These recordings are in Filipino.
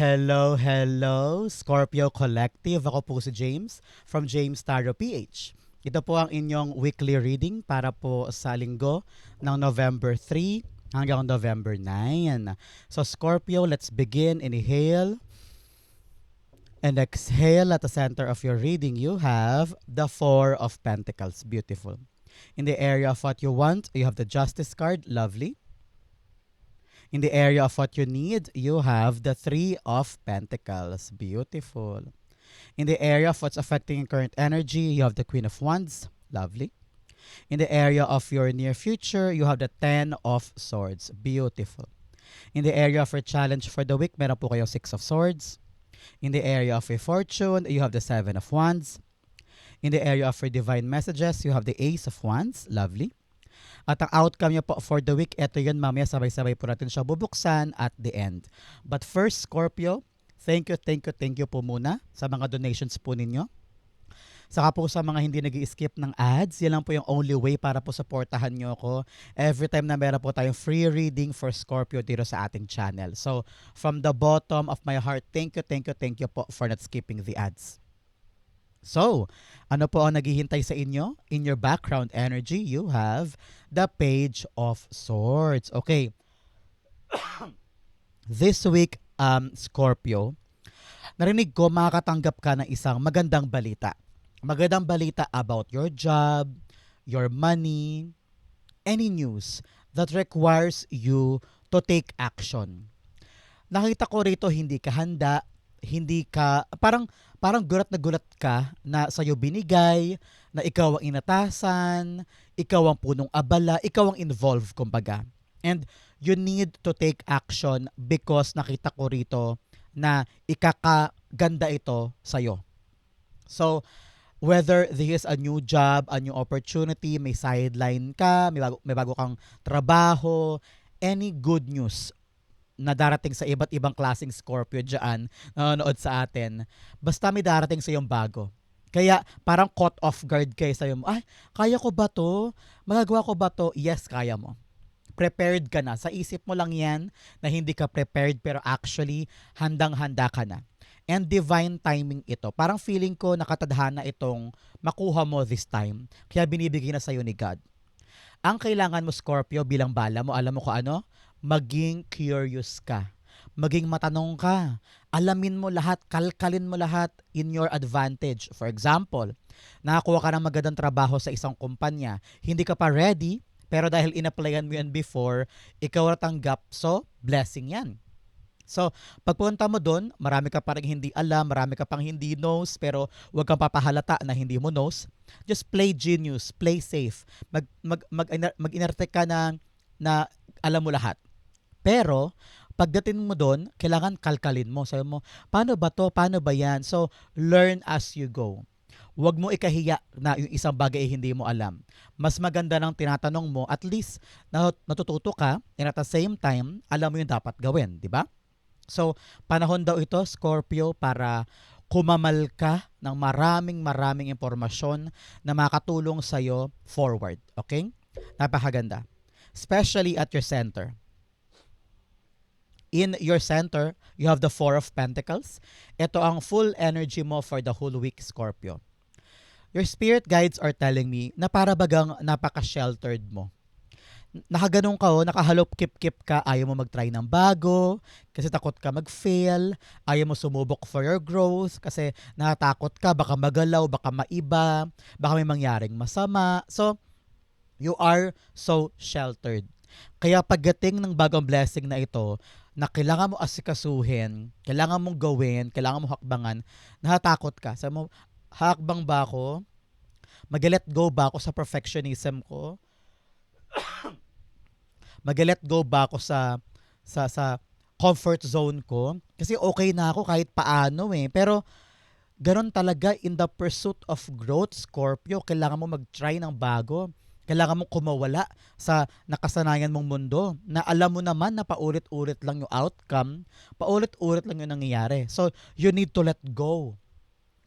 Hello, hello, Scorpio Collective. Ako po si James from James Tarot PH. Ito po ang inyong weekly reading para po sa linggo ng November 3 hanggang November 9. So Scorpio, let's begin. Inhale and exhale at the center of your reading. You have the Four of Pentacles. Beautiful. In the area of what you want, you have the Justice card. Lovely. In the area of what you need, you have the Three of Pentacles. Beautiful. In the area of what's affecting current energy, you have the Queen of Wands. Lovely. In the area of your near future, you have the Ten of Swords. Beautiful. In the area of your challenge for the week, meron po Six of Swords. In the area of your fortune, you have the Seven of Wands. In the area of your divine messages, you have the Ace of Wands. Lovely. At ang outcome niya po for the week, eto yun mamaya sabay-sabay po natin siya bubuksan at the end. But first, Scorpio, thank you, thank you, thank you po muna sa mga donations po ninyo. Saka po sa mga hindi nag skip ng ads, yan lang po yung only way para po supportahan nyo ako every time na meron po tayong free reading for Scorpio dito sa ating channel. So, from the bottom of my heart, thank you, thank you, thank you po for not skipping the ads. So, ano po ang naghihintay sa inyo? In your background energy, you have the Page of Swords. Okay. This week, um, Scorpio, narinig ko makakatanggap ka ng isang magandang balita. Magandang balita about your job, your money, any news that requires you to take action. Nakita ko rito hindi ka handa, hindi ka parang parang gulat na gulat ka na sa'yo binigay, na ikaw ang inatasan, ikaw ang punong abala, ikaw ang involved kumbaga. And you need to take action because nakita ko rito na ikakaganda ito sa'yo. So, whether this is a new job, a new opportunity, may sideline ka, may bago, may bago kang trabaho, any good news na darating sa iba't ibang klaseng Scorpio dyan, nanonood sa atin, basta may darating sa iyong bago. Kaya parang caught off guard kayo sa'yo, ay, kaya ko ba to? Magagawa ko ba to? Yes, kaya mo. Prepared ka na. Sa isip mo lang yan na hindi ka prepared pero actually handang-handa ka na. And divine timing ito. Parang feeling ko nakatadhana itong makuha mo this time. Kaya binibigay na sa'yo ni God. Ang kailangan mo, Scorpio, bilang bala mo, alam mo ko ano? Maging curious ka. Maging matanong ka. Alamin mo lahat, kalkalin mo lahat in your advantage. For example, nakakuha ka ng magandang trabaho sa isang kumpanya, hindi ka pa ready, pero dahil inapplyan mo yan before, ikaw natanggap, so blessing yan. So, pagpunta mo doon, marami ka pa rin hindi alam, marami ka pang hindi knows, pero huwag kang papahalata na hindi mo knows. Just play genius, play safe. Mag, mag, mag, mag ka na, na alam mo lahat. Pero, pagdating mo doon, kailangan kalkalin mo. Sabi mo, paano ba to? Paano ba yan? So, learn as you go. Huwag mo ikahiya na yung isang bagay ay hindi mo alam. Mas maganda ng tinatanong mo, at least natututo ka, and at the same time, alam mo yung dapat gawin, di ba? So, panahon daw ito, Scorpio, para kumamal ka ng maraming maraming impormasyon na makatulong sa'yo forward. Okay? Napakaganda. Especially at your center in your center, you have the Four of Pentacles. Ito ang full energy mo for the whole week, Scorpio. Your spirit guides are telling me na para bagang napaka-sheltered mo. Nakaganong ka o, oh, nakahalop kip-kip ka, ayaw mo mag-try ng bago, kasi takot ka mag-fail, ayaw mo sumubok for your growth, kasi natatakot ka, baka magalaw, baka maiba, baka may mangyaring masama. So, you are so sheltered. Kaya pagdating ng bagong blessing na ito, na kailangan mo asikasuhin, kailangan mong gawin, kailangan mo hakbangan, nahatakot ka. Sabi mo, hakbang ba ako? Mag-let go ba ako sa perfectionism ko? Mag-let go ba ako sa sa sa comfort zone ko? Kasi okay na ako kahit paano eh. Pero ganun talaga in the pursuit of growth, Scorpio, kailangan mo mag-try ng bago kailangan mong kumawala sa nakasanayan mong mundo na alam mo naman na paulit-ulit lang yung outcome, paulit-ulit lang yung nangyayari. So, you need to let go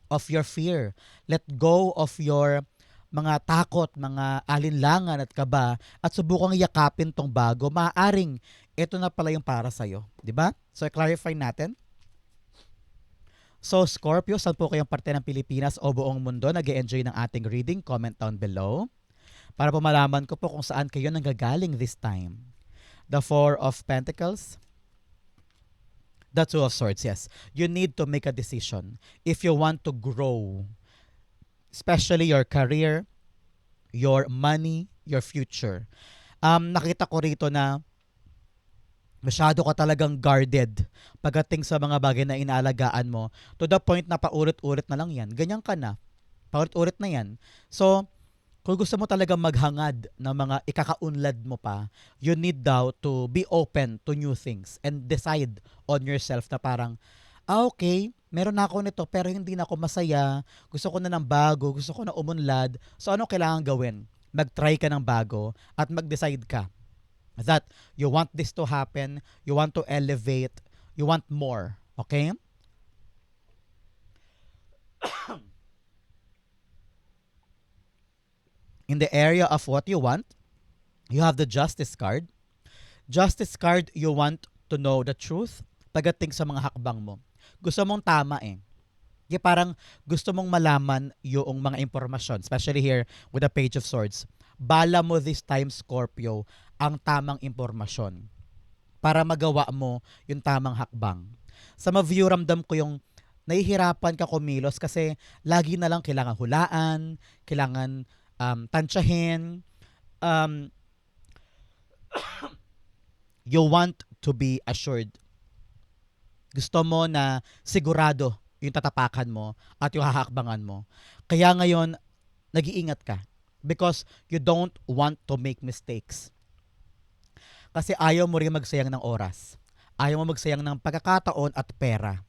of your fear. Let go of your mga takot, mga alinlangan at kaba at subukang yakapin tong bago. Maaring ito na pala yung para sa'yo. Ba? So, clarify natin. So Scorpio, saan po kayong parte ng Pilipinas o buong mundo nag enjoy ng ating reading? Comment down below. Para po malaman ko po kung saan kayo nanggagaling this time. The Four of Pentacles. The Two of Swords, yes. You need to make a decision if you want to grow. Especially your career, your money, your future. Um, nakita ko rito na masyado ka talagang guarded pagdating sa mga bagay na inaalagaan mo to the point na paulit-ulit na lang yan. Ganyan ka na. Paulit-ulit na yan. So, kung gusto mo talaga maghangad ng mga ikakaunlad mo pa, you need daw to be open to new things and decide on yourself na parang, ah okay, meron na ako nito pero hindi na ako masaya, gusto ko na ng bago, gusto ko na umunlad, so ano kailangan gawin? Mag-try ka ng bago at mag-decide ka that you want this to happen, you want to elevate, you want more. Okay? In the area of what you want, you have the justice card. Justice card, you want to know the truth pagdating sa mga hakbang mo. Gusto mong tama eh. Kaya parang gusto mong malaman yung mga impormasyon, especially here with the Page of Swords. Bala mo this time, Scorpio, ang tamang impormasyon para magawa mo yung tamang hakbang. Sa ma-view, ramdam ko yung nahihirapan ka kumilos kasi lagi na lang kailangan hulaan, kailangan um, tansyahin, um, you want to be assured. Gusto mo na sigurado yung tatapakan mo at yung hahakbangan mo. Kaya ngayon, nag-iingat ka because you don't want to make mistakes. Kasi ayaw mo rin magsayang ng oras. Ayaw mo magsayang ng pagkakataon at pera.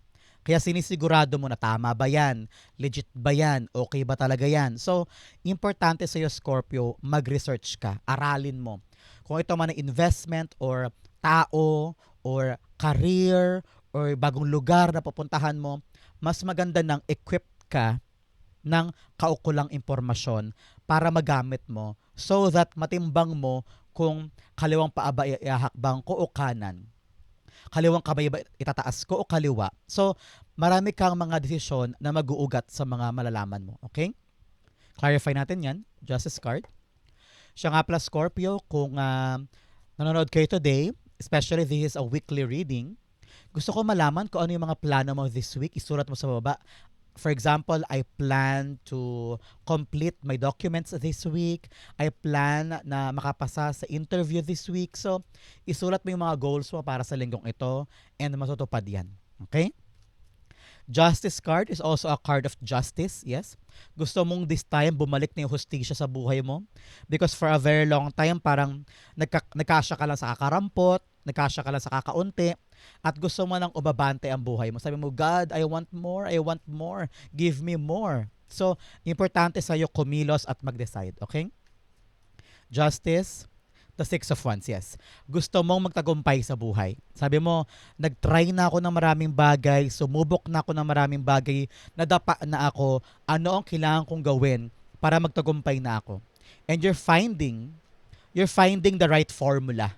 Kaya sinisigurado mo na tama ba yan? Legit ba yan? Okay ba talaga yan? So, importante sa iyo, Scorpio, mag-research ka. Aralin mo. Kung ito man investment or tao or career or bagong lugar na pupuntahan mo, mas maganda nang equipped ka ng kaukulang impormasyon para magamit mo so that matimbang mo kung kaliwang paa ba ihahakbang ko o kanan. Kaliwang kamay ba itataas ko o kaliwa. So, marami kang mga desisyon na mag-uugat sa mga malalaman mo. Okay? Clarify natin yan. Justice card. Siya nga pala Scorpio, kung uh, nanonood kayo today, especially this is a weekly reading, gusto ko malaman kung ano yung mga plano mo this week. Isulat mo sa baba. For example, I plan to complete my documents this week. I plan na makapasa sa interview this week. So, isulat mo yung mga goals mo para sa linggong ito and matutupad yan. Okay? Justice card is also a card of justice, yes. Gusto mong this time bumalik na yung hustisya sa buhay mo because for a very long time parang nagka, nagkasya ka lang sa kakarampot, nagkasya ka lang sa kakaunti, at gusto mo nang ubabante ang buhay mo. Sabi mo, God, I want more, I want more, give me more. So, importante sa iyo kumilos at mag-decide, okay? Justice, the Six of Wands, yes. Gusto mong magtagumpay sa buhay. Sabi mo, nag-try na ako ng maraming bagay, sumubok na ako ng maraming bagay, nadapa na ako, ano ang kailangan kong gawin para magtagumpay na ako. And you're finding, you're finding the right formula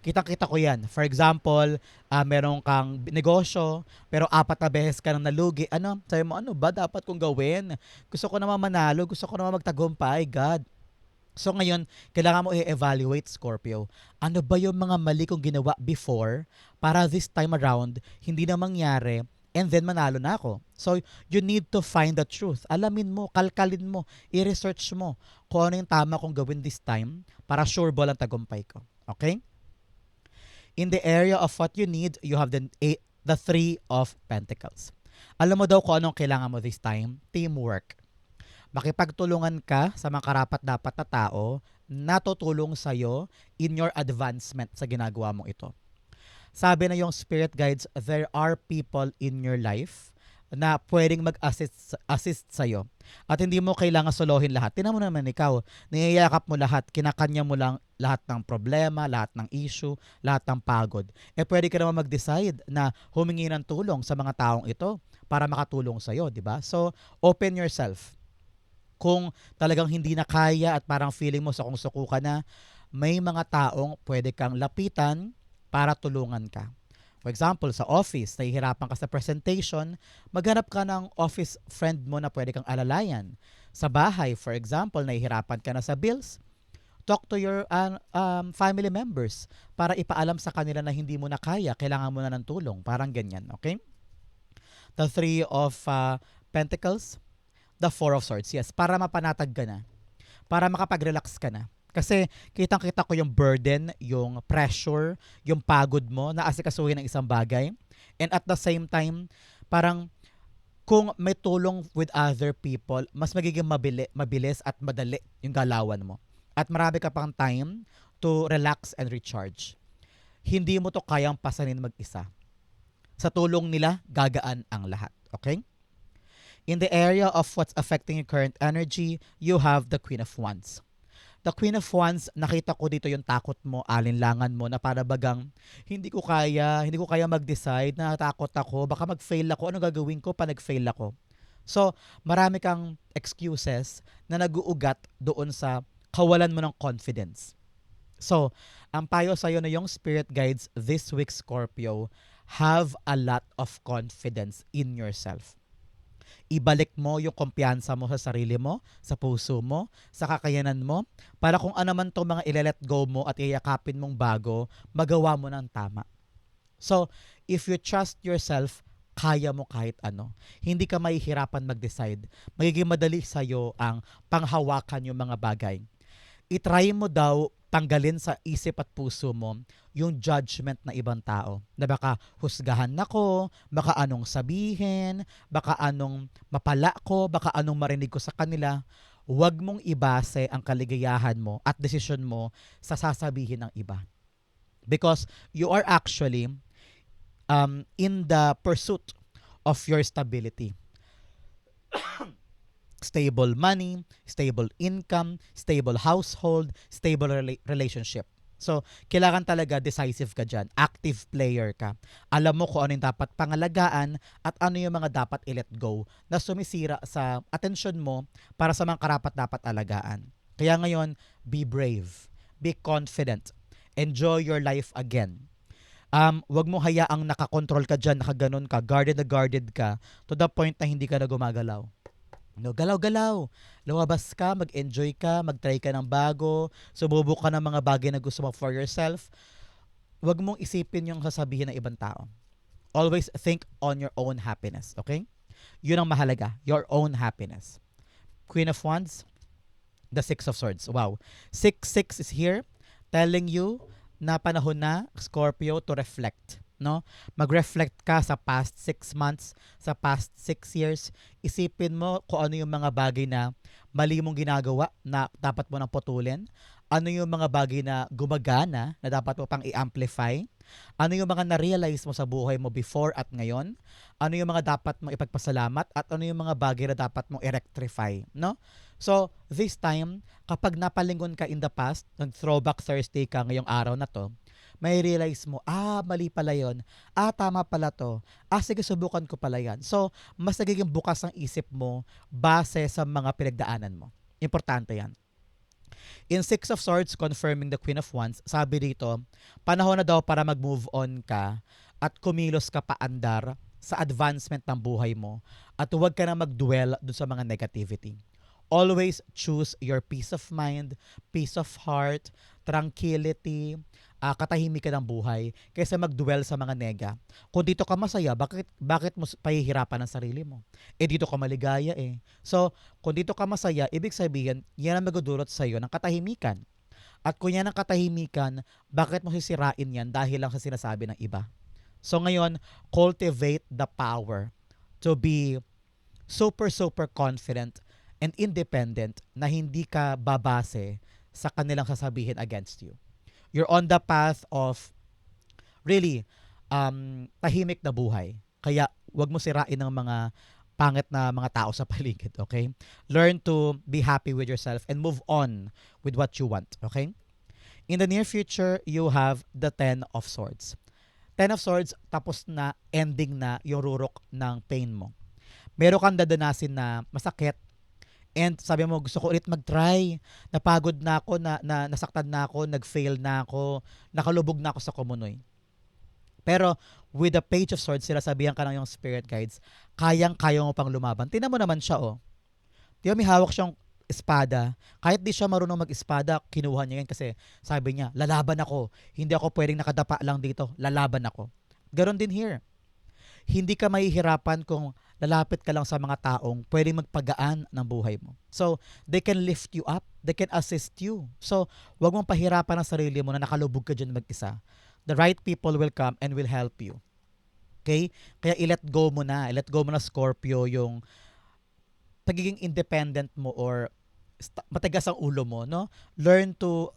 Kitang-kita ko yan. For example, uh, meron kang negosyo, pero apat na beses ka nang nalugi. Ano? Sabi mo, ano ba dapat kong gawin? Gusto ko naman manalo, gusto ko naman magtagumpay. God, So ngayon, kailangan mo i-evaluate, Scorpio. Ano ba yung mga mali kong ginawa before para this time around, hindi na mangyari and then manalo na ako. So, you need to find the truth. Alamin mo, kalkalin mo, i-research mo kung ano yung tama kong gawin this time para sure ball ang tagumpay ko. Okay? In the area of what you need, you have the, eight, the three of pentacles. Alam mo daw kung anong kailangan mo this time? Teamwork. Makipagtulungan ka sa mga karapat-dapat na tao na tutulong sa'yo in your advancement sa ginagawa mong ito. Sabi na yung spirit guides, there are people in your life na pwedeng mag-assist assist sa iyo. At hindi mo kailangan solohin lahat. Tingnan mo naman ikaw, niyayakap mo lahat, kinakanya mo lang lahat ng problema, lahat ng issue, lahat ng pagod. Eh pwede ka naman mag-decide na humingi ng tulong sa mga taong ito para makatulong sa iyo, di ba? So, open yourself. Kung talagang hindi na kaya at parang feeling mo sa kung suko ka na, may mga taong pwede kang lapitan para tulungan ka For example, sa office, nahihirapan ka sa presentation, maghanap ka ng office friend mo na pwede kang alalayan. Sa bahay, for example, nahihirapan ka na sa bills, talk to your uh, um, family members para ipaalam sa kanila na hindi mo na kaya, kailangan mo na ng tulong. Parang ganyan, okay? The Three of uh, Pentacles, the Four of Swords. Yes, para mapanatag ka na. Para makapag-relax ka na. Kasi kitang-kita ko yung burden, yung pressure, yung pagod mo na asikasuhin ng isang bagay. And at the same time, parang kung may tulong with other people, mas magiging mabili, mabilis at madali yung galawan mo. At marami ka pang time to relax and recharge. Hindi mo to kayang pasanin mag-isa. Sa tulong nila, gagaan ang lahat. Okay? In the area of what's affecting your current energy, you have the Queen of Wands. The Queen of Wands, nakita ko dito yung takot mo, alinlangan mo na para bagang hindi ko kaya, hindi ko kaya mag-decide, natakot ako, baka mag-fail ako, ano gagawin ko pa nag-fail ako. So, marami kang excuses na nag-uugat doon sa kawalan mo ng confidence. So, ang payo sa'yo na yung spirit guides this week, Scorpio, have a lot of confidence in yourself ibalik mo yung kumpiyansa mo sa sarili mo, sa puso mo, sa kakayanan mo, para kung ano man to mga ile-let go mo at iyakapin mong bago, magawa mo ng tama. So, if you trust yourself, kaya mo kahit ano. Hindi ka mahihirapan mag-decide. Magiging madali sa'yo ang panghawakan yung mga bagay. Itry mo daw tanggalin sa isip at puso mo yung judgment na ibang tao. Na baka husgahan nako, baka anong sabihin, baka anong mapala ko, baka anong marinig ko sa kanila. Huwag mong ibase ang kaligayahan mo at desisyon mo sa sasabihin ng iba. Because you are actually um, in the pursuit of your stability stable money, stable income, stable household, stable rela- relationship. So, kailangan talaga decisive ka dyan. Active player ka. Alam mo kung ano yung dapat pangalagaan at ano yung mga dapat i-let go na sumisira sa attention mo para sa mga karapat dapat alagaan. Kaya ngayon, be brave. Be confident. Enjoy your life again. Um, wag mo hayaang nakakontrol ka dyan, nakaganon ka, guarded na guarded ka, to the point na hindi ka na gumagalaw. No, galaw-galaw. Lumabas ka, mag-enjoy ka, mag-try ka ng bago, sububok ka ng mga bagay na gusto mo for yourself. Huwag mong isipin yung sasabihin ng ibang tao. Always think on your own happiness, okay? Yun ang mahalaga, your own happiness. Queen of Wands, the Six of Swords. Wow. Six, six is here telling you na panahon na, Scorpio, to reflect no? Mag-reflect ka sa past six months, sa past six years. Isipin mo kung ano yung mga bagay na mali mong ginagawa na dapat mo nang putulin. Ano yung mga bagay na gumagana na dapat mo pang i-amplify. Ano yung mga na-realize mo sa buhay mo before at ngayon. Ano yung mga dapat mo ipagpasalamat at ano yung mga bagay na dapat mo i-rectify, no? So, this time, kapag napalingon ka in the past, nag-throwback Thursday ka ngayong araw na to, may realize mo, ah, mali pala yon Ah, tama pala to. Ah, sige, subukan ko pala yan. So, mas nagiging bukas ang isip mo base sa mga pinagdaanan mo. Importante yan. In Six of Swords, confirming the Queen of Wands, sabi dito, panahon na daw para mag-move on ka at kumilos ka paandar sa advancement ng buhay mo at huwag ka na mag-dwell dun sa mga negativity. Always choose your peace of mind, peace of heart, tranquility, uh, katahimik ka ng buhay kaysa mag-dwell sa mga nega. Kung dito ka masaya, bakit, bakit mo pahihirapan ang sarili mo? Eh dito ka maligaya eh. So, kung dito ka masaya, ibig sabihin, yan ang magdudulot sa iyo ng katahimikan. At kung yan ang katahimikan, bakit mo sisirain yan dahil lang sa sinasabi ng iba? So ngayon, cultivate the power to be super, super confident and independent na hindi ka babase sa kanilang sasabihin against you you're on the path of really um, tahimik na buhay. Kaya wag mo sirain ng mga pangit na mga tao sa paligid, okay? Learn to be happy with yourself and move on with what you want, okay? In the near future, you have the Ten of Swords. Ten of Swords, tapos na, ending na yung rurok ng pain mo. Meron kang dadanasin na masakit, And sabi mo, gusto ko ulit mag-try. Napagod na ako, na, na, nasaktan na ako, nag-fail na ako, nakalubog na ako sa kumunoy. Pero with the page of swords, sila sabihan ka ng yung spirit guides, kayang-kaya mo pang lumaban. Tingnan mo naman siya, oh. Di may hawak siyang espada. Kahit di siya marunong mag-espada, kinuha niya yan kasi sabi niya, lalaban ako. Hindi ako pwedeng nakadapa lang dito. Lalaban ako. Ganon din here. Hindi ka mahihirapan kung lalapit ka lang sa mga taong pwedeng magpagaan ng buhay mo. So, they can lift you up. They can assist you. So, wag mong pahirapan ang sarili mo na nakalubog ka dyan mag-isa. The right people will come and will help you. Okay? Kaya i-let go mo na. I-let go mo na Scorpio yung pagiging independent mo or matigas ang ulo mo, no? Learn to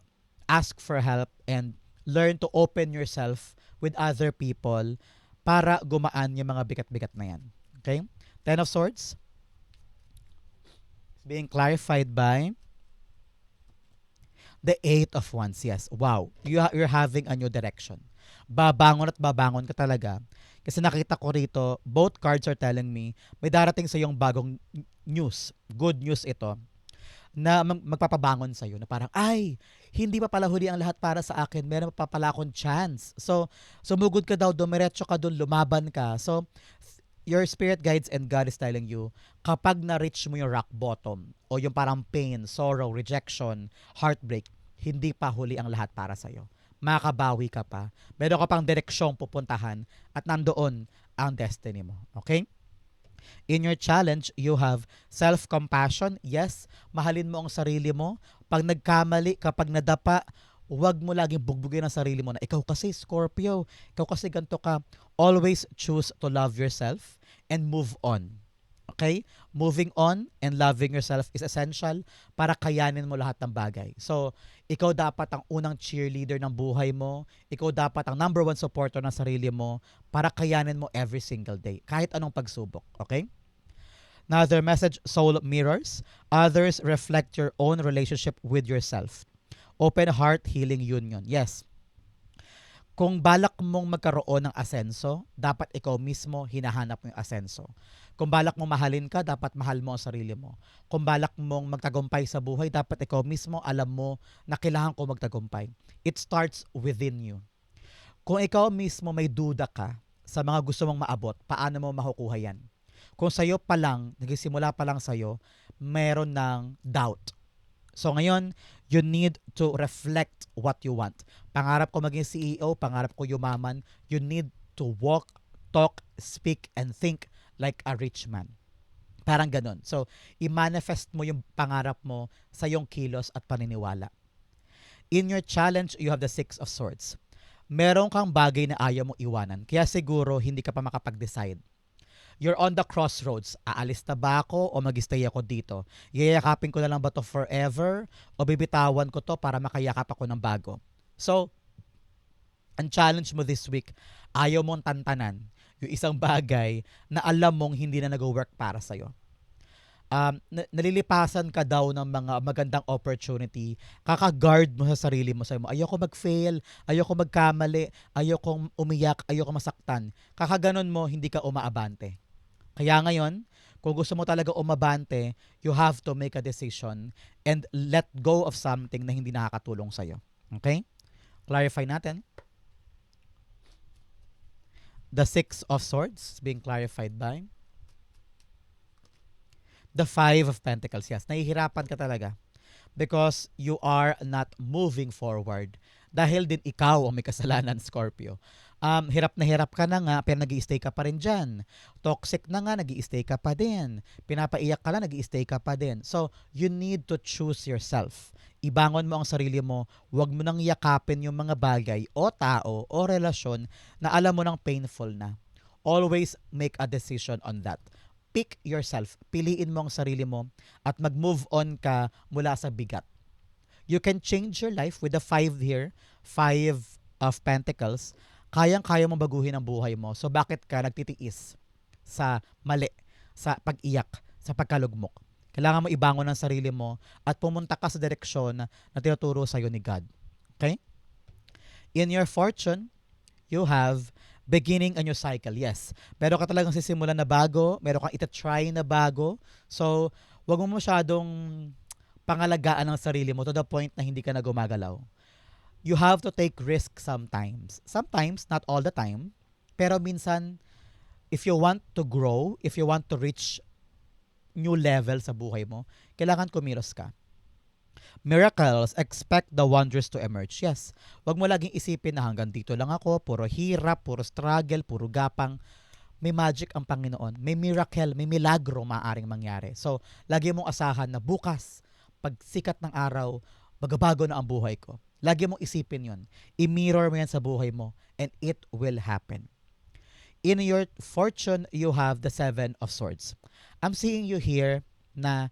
ask for help and learn to open yourself with other people para gumaan yung mga bigat-bigat na yan. Okay? Ten of Swords. Being clarified by the Eight of Wands. Yes. Wow. You ha- you're having a new direction. Babangon at babangon ka talaga. Kasi nakita ko rito, both cards are telling me, may darating sa yung bagong news. Good news ito na mag- magpapabangon sa iyo na parang ay hindi pa pala huli ang lahat para sa akin meron pa pala akong chance so sumugod ka daw dumiretso ka doon lumaban ka so your spirit guides and God is telling you kapag na-reach mo yung rock bottom o yung parang pain, sorrow, rejection, heartbreak hindi pa huli ang lahat para sa iyo makabawi ka pa meron ka pang direksyong pupuntahan at nandoon ang destiny mo okay In your challenge, you have self-compassion. Yes, mahalin mo ang sarili mo. Pag nagkamali, kapag nadapa, huwag mo laging bugbugin ang sarili mo na ikaw kasi Scorpio, ikaw kasi ganito ka. Always choose to love yourself and move on. Okay? Moving on and loving yourself is essential para kayanin mo lahat ng bagay. So, ikaw dapat ang unang cheerleader ng buhay mo. Ikaw dapat ang number one supporter ng sarili mo para kayanin mo every single day. Kahit anong pagsubok. Okay? Another message, soul mirrors. Others reflect your own relationship with yourself. Open heart healing union. Yes. Kung balak mong magkaroon ng asenso, dapat ikaw mismo hinahanap mo yung asenso. Kung balak mong mahalin ka, dapat mahal mo ang sarili mo. Kung balak mong magtagumpay sa buhay, dapat ikaw mismo alam mo na kailangan ko magtagumpay. It starts within you. Kung ikaw mismo may duda ka sa mga gusto mong maabot, paano mo makukuha yan? Kung sa'yo pa lang, nagsimula pa lang sa'yo, meron ng doubt. So ngayon, you need to reflect what you want. Pangarap ko maging CEO, pangarap ko yumaman. You need to walk, talk, speak, and think like a rich man. Parang ganun. So, i-manifest mo yung pangarap mo sa yung kilos at paniniwala. In your challenge, you have the Six of Swords. Meron kang bagay na ayaw mo iwanan. Kaya siguro, hindi ka pa makapag-decide. You're on the crossroads. Aalis na ba ako o mag-stay ako dito? Yayakapin ko na lang ba to forever o bibitawan ko to para makayakap ako ng bago? So, ang challenge mo this week, ayaw mong tantanan yung isang bagay na alam mong hindi na nag-work para sa'yo. Um, na- nalilipasan ka daw ng mga magandang opportunity, kaka-guard mo sa sarili mo. Sabi mo, ayoko mag-fail, ayoko magkamali, ayoko umiyak, ayoko masaktan. Kakaganon mo, hindi ka umaabante. Kaya ngayon, kung gusto mo talaga umabante, you have to make a decision and let go of something na hindi nakakatulong sa'yo. Okay? Clarify natin. The Six of Swords being clarified by the Five of Pentacles. Yes, nahihirapan ka talaga because you are not moving forward. Dahil din ikaw ang may kasalanan, Scorpio. Um, hirap na hirap ka na nga, pero nag stay ka pa rin dyan. Toxic na nga, nag stay ka pa din. Pinapaiyak ka lang, nag stay ka pa din. So, you need to choose yourself. Ibangon mo ang sarili mo. Huwag mo nang yakapin yung mga bagay o tao o relasyon na alam mo nang painful na. Always make a decision on that. Pick yourself. Piliin mo ang sarili mo at mag-move on ka mula sa bigat. You can change your life with the five here, five of pentacles. Kayang-kaya mo baguhin ang buhay mo. So bakit ka nagtitiis sa mali, sa pag-iyak, sa pagkalugmok? Kailangan mo ibangon ang sarili mo at pumunta ka sa direksyon na tinuturo sa'yo ni God. Okay? In your fortune, you have beginning a new cycle. Yes. Meron ka talagang sisimulan na bago, meron kang ita-try na bago. So, wag mo masyadong pangalagaan ang sarili mo to the point na hindi ka na gumagalaw. You have to take risk sometimes. Sometimes, not all the time. Pero minsan, if you want to grow, if you want to reach new level sa buhay mo, kailangan kumilos ka. Miracles, expect the wonders to emerge. Yes, wag mo laging isipin na hanggang dito lang ako, puro hirap, puro struggle, puro gapang. May magic ang Panginoon. May miracle, may milagro maaring mangyari. So, lagi mong asahan na bukas, pag sikat ng araw, magbabago na ang buhay ko. Lagi mong isipin yon. I-mirror mo yan sa buhay mo and it will happen. In your fortune, you have the seven of swords. I'm seeing you here na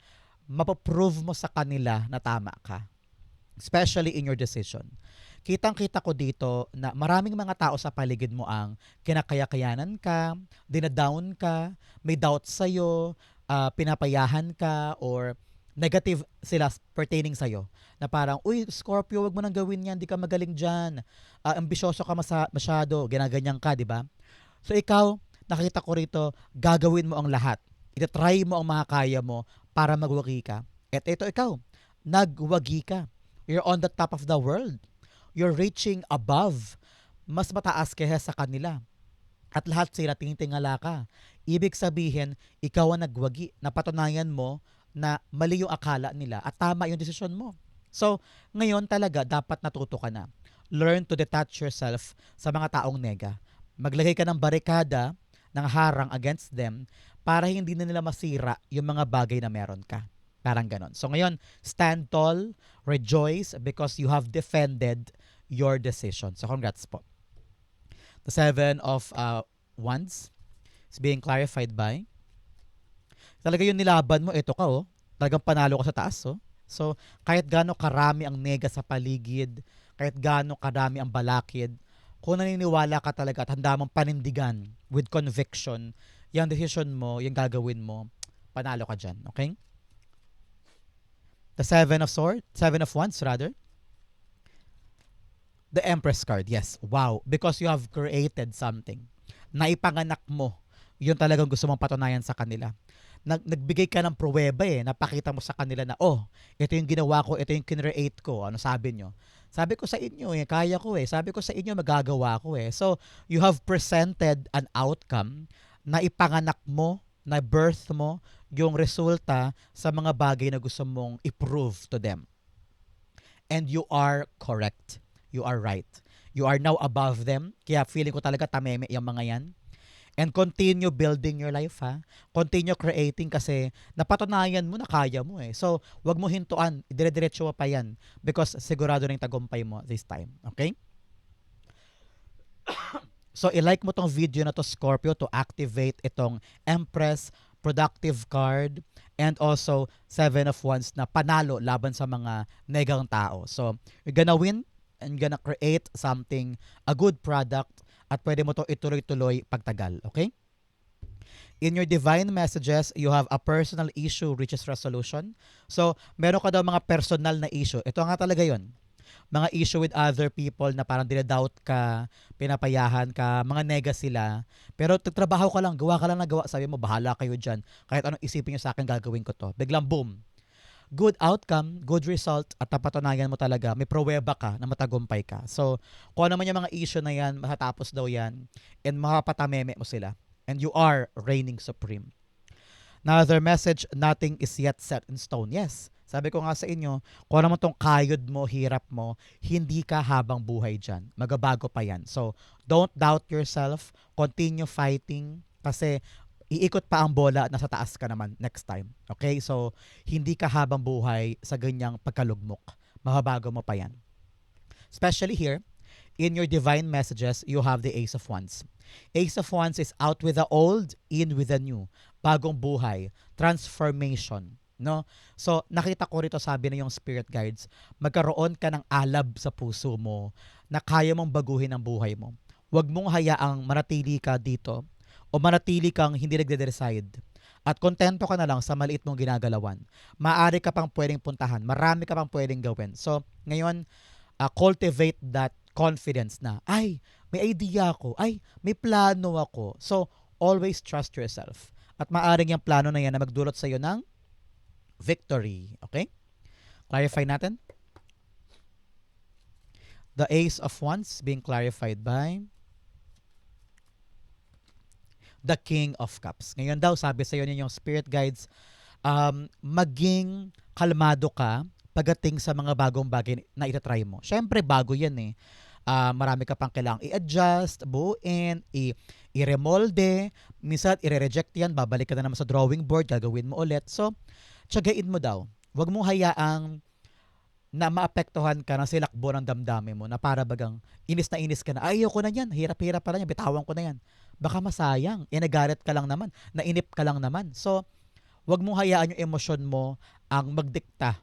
mapaprove mo sa kanila na tama ka. Especially in your decision. Kitang-kita ko dito na maraming mga tao sa paligid mo ang kinakaya-kayanan ka, dinadown ka, may doubt sa'yo, uh, pinapayahan ka, or negative sila pertaining sa'yo. Na parang, uy, Scorpio, wag mo nang gawin yan, di ka magaling dyan. Uh, ambisyoso ka masa- masyado, ginaganyan ka, di ba? So ikaw, nakita ko rito, gagawin mo ang lahat. Itatry mo ang makakaya mo para magwagi ka. At ito ikaw, nagwagi ka. You're on the top of the world. You're reaching above. Mas mataas kaya sa kanila. At lahat sila tinitingala ka. Ibig sabihin, ikaw ang nagwagi. Napatunayan mo na mali yung akala nila at tama yung desisyon mo. So, ngayon talaga dapat natuto ka na. Learn to detach yourself sa mga taong nega. Maglagay ka ng barikada, ng harang against them para hindi na nila masira yung mga bagay na meron ka. Parang ganon. So ngayon, stand tall, rejoice because you have defended your decision. So congrats po. The seven of uh, wands is being clarified by talaga yung nilaban mo, ito ka oh. Talagang panalo ka sa taas oh. So kahit gaano karami ang nega sa paligid, kahit gaano karami ang balakid, kung naniniwala ka talaga at handa mong panindigan with conviction, yung decision mo, yung gagawin mo, panalo ka dyan. Okay? The Seven of Swords, Seven of Wands rather. The Empress card, yes. Wow. Because you have created something. Naipanganak mo. Yun talagang gusto mong patunayan sa kanila. Nag, nagbigay ka ng pruweba eh. Napakita mo sa kanila na, oh, ito yung ginawa ko, ito yung kinreate ko. Ano sabi nyo? Sabi ko sa inyo eh, kaya ko eh. Sabi ko sa inyo, magagawa ko eh. So, you have presented an outcome na ipanganak mo, na birth mo, yung resulta sa mga bagay na gusto mong i-prove to them. And you are correct. You are right. You are now above them. Kaya feeling ko talaga tameme yung mga yan. And continue building your life ha. Continue creating kasi napatunayan mo na kaya mo eh. So, wag mo hintuan. Dire-diretso pa yan. Because sigurado na yung tagumpay mo this time. Okay? so, i-like mo tong video na to Scorpio to activate itong Empress productive card and also Seven of Wands na panalo laban sa mga negang tao. So, you're gonna win and gonna create something, a good product at pwede mo to ituloy-tuloy pagtagal. Okay? In your divine messages, you have a personal issue reaches resolution. So, meron ka daw mga personal na issue. Ito nga talaga yon mga issue with other people na parang dinadoubt ka, pinapayahan ka, mga nega sila. Pero trabaho ka lang, gawa ka lang na gawa. Sabi mo, bahala kayo dyan. Kahit anong isipin nyo sa akin, gagawin ko to. Biglang boom. Good outcome, good result, at napatunayan mo talaga, may proweba ka na matagumpay ka. So, kung ano man yung mga issue na yan, matatapos daw yan, and mapapatameme mo sila. And you are reigning supreme. Another message, nothing is yet set in stone. Yes, sabi ko nga sa inyo, kung ano tong kayod mo, hirap mo, hindi ka habang buhay dyan. Magabago pa yan. So, don't doubt yourself. Continue fighting. Kasi iikot pa ang bola at nasa taas ka naman next time. Okay? So, hindi ka habang buhay sa ganyang pagkalugmok. Mababago mo pa yan. Especially here, in your divine messages, you have the Ace of Wands. Ace of Wands is out with the old, in with the new. Bagong buhay, transformation. No? So, nakita ko rito sabi na yung spirit guides, magkaroon ka ng alab sa puso mo na kaya mong baguhin ang buhay mo. Huwag mong hayaang manatili ka dito o manatili kang hindi nagde-decide at kontento ka na lang sa maliit mong ginagalawan. Maari ka pang pwedeng puntahan, marami ka pang pwedeng gawin. So, ngayon, uh, cultivate that confidence na, ay, may idea ako, ay, may plano ako. So, always trust yourself. At maaring yung plano na yan na magdulot sa iyo ng victory. Okay? Clarify natin. The Ace of Wands being clarified by the King of Cups. Ngayon daw, sabi sa iyo ninyong spirit guides, um, maging kalmado ka pagdating sa mga bagong bagay na itatry mo. Siyempre, bago yan eh. Ah, marami ka pang kailangang i-adjust, buuin, i- i-remolde. Minsan, i-reject yan, babalik ka na naman sa drawing board, gagawin mo ulit. So, tsagain mo daw. Huwag mo hayaang na maapektuhan ka ng silakbo ng damdamin mo na para bagang inis na inis ka na, ay, ayoko na yan, hirap-hirap pa na yan, bitawan ko na yan. Baka masayang, inagalit ka lang naman, nainip ka lang naman. So, wag mo hayaan yung emosyon mo ang magdikta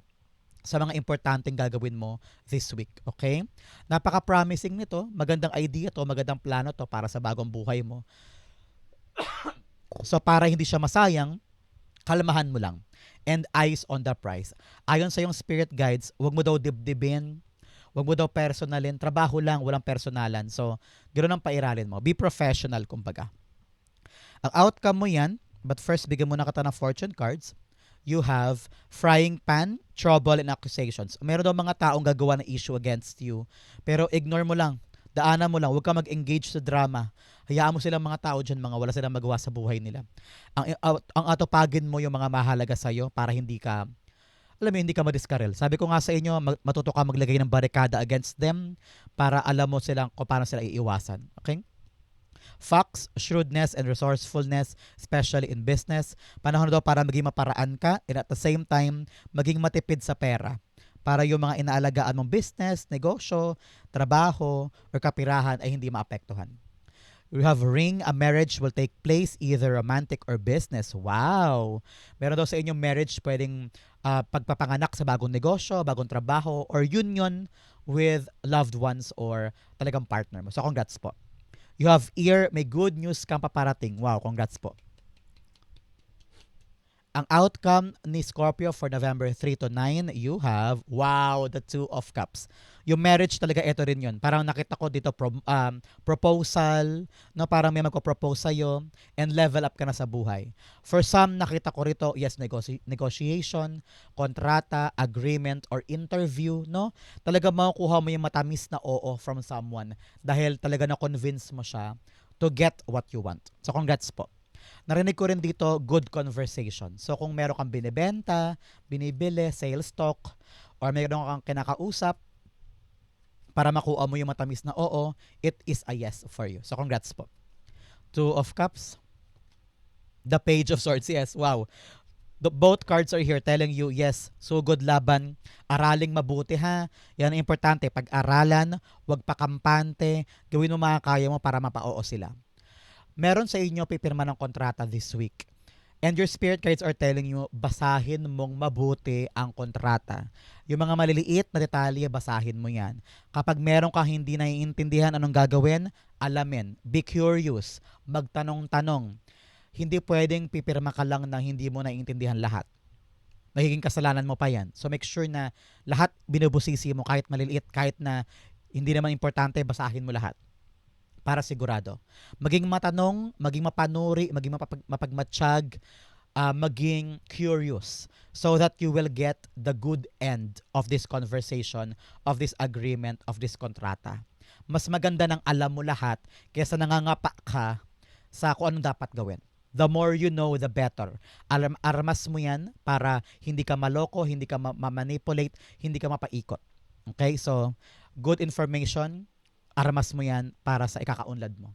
sa mga importanteng gagawin mo this week, okay? Napaka-promising nito, magandang idea to, magandang plano to para sa bagong buhay mo. so, para hindi siya masayang, kalmahan mo lang and eyes on the prize. Ayon sa yung spirit guides, wag mo daw dibdibin, wag mo daw personalin, trabaho lang, walang personalan. So, ganoon ang pairalin mo. Be professional, kumbaga. Ang outcome mo yan, but first, bigyan mo na kita ng fortune cards. You have frying pan, trouble, and accusations. Meron daw mga taong gagawa ng issue against you. Pero ignore mo lang. Daanan mo lang. Huwag ka mag-engage sa drama. Hayaan mo silang mga tao dyan, mga wala silang magawa sa buhay nila. Ang, ang, atupagin mo yung mga mahalaga sa'yo para hindi ka alam mo, hindi ka madiskarel. Sabi ko nga sa inyo, matuto ka maglagay ng barikada against them para alam mo silang kung paano sila iiwasan. Okay? Facts, shrewdness, and resourcefulness, especially in business. Panahon na daw para maging maparaan ka and at the same time, maging matipid sa pera para yung mga inaalagaan mong business, negosyo, trabaho, or kapirahan ay hindi maapektuhan. We have ring, a marriage will take place either romantic or business. Wow! Meron daw sa inyong marriage pwedeng ah, pagpapanganak sa bagong negosyo, bagong trabaho, or union with loved ones or talagang partner mo. So congrats po. You have ear, may good news kang paparating. Wow, congrats po. Ang outcome ni Scorpio for November 3 to 9, you have, wow, the two of cups. Yung marriage talaga, ito rin yun. Parang nakita ko dito, pro- um, proposal, no? parang may magpo-propose sa'yo, and level up ka na sa buhay. For some, nakita ko rito, yes, negoci- negotiation, kontrata, agreement, or interview, no? Talaga makukuha mo yung matamis na oo from someone dahil talaga na-convince mo siya to get what you want. So, congrats po. Narinig ko rin dito, good conversation. So, kung meron kang binibenta, binibili, sales talk, or meron kang kinakausap, para makuha mo yung matamis na oo, it is a yes for you. So, congrats po. Two of Cups. The Page of Swords, yes. Wow. The, both cards are here telling you, yes, so good laban. Araling mabuti ha. Yan ang importante. Pag-aralan, wag pakampante. Gawin mo mga kaya mo para mapa-oo sila meron sa inyo pipirma ng kontrata this week. And your spirit guides are telling you, basahin mong mabuti ang kontrata. Yung mga maliliit na detalye, basahin mo yan. Kapag meron kang hindi naiintindihan anong gagawin, alamin. Be curious. Magtanong-tanong. Hindi pwedeng pipirma ka lang na hindi mo naiintindihan lahat. Nagiging kasalanan mo pa yan. So make sure na lahat binubusisi mo kahit maliliit, kahit na hindi naman importante, basahin mo lahat para sigurado. Maging matanong, maging mapanuri, maging mapapag, mapagmatsyag, uh, maging curious so that you will get the good end of this conversation, of this agreement, of this kontrata. Mas maganda nang alam mo lahat kaysa nangangapa ka sa kung anong dapat gawin. The more you know, the better. Alam, armas mo yan para hindi ka maloko, hindi ka ma- ma-manipulate, hindi ka mapaikot. Okay? So, good information, armas mo yan para sa ikakaunlad mo.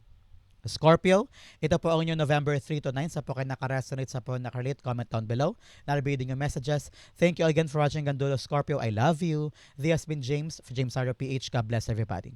Scorpio, ito po ang inyong November 3 to 9. Sa po kayo nakaresonate, sa po nakarelate, comment down below. I'll be messages. Thank you again for watching Gandulo Scorpio. I love you. This has been James for James Haro PH. God bless everybody.